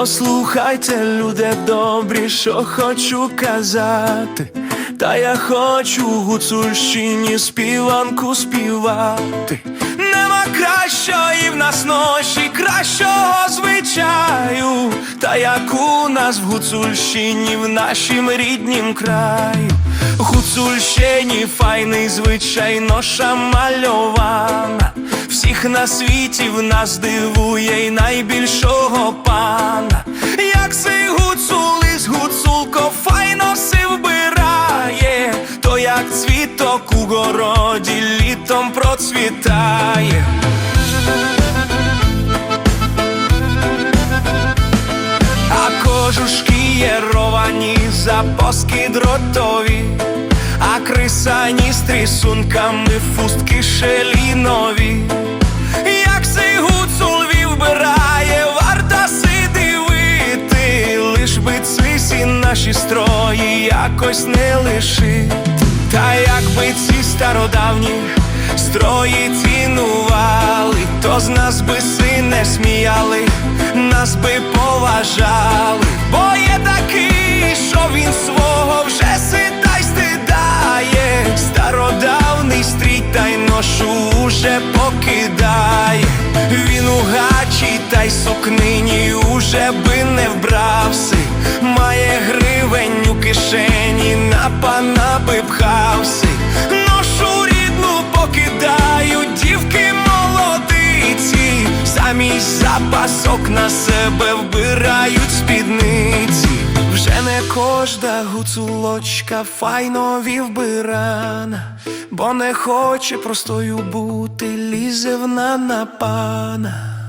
Послухайте, люди добрі, що хочу казати. Та я хочу гуцульщині співанку співати. Нема кращої в нас ноші, кращого звичаю, та як у нас в Гуцульщині, в нашім ріднім краю. В Гуцульщині файний звичай ноша мальована. Всіх на світі в нас дивує й найбільшого пана. Як сей гуцул із гуцулко файно си вбирає, то як цвіток у городі літом процвітає. А кожушки є ровані, запоски дротові, а крисані з трісунками, фустки шелінові. Як сей гуцул вбирає, варта си дивити, лиш би цвісі наші строї якось не лишить. Та якби ці стародавні строї цінували, то з нас би си не сміяли, нас би поважали, бо та й ношу уже покидає. Він у гачі та й сукнині уже би не вбрався, має гривень у кишені, на пана би пхався. Ношу рідну покидаю, дівки молодиці, замість запасок на себе вбирають спідниці. Не кожда гуцулочка файно вбирана, бо не хоче простою бути, лізе на пана.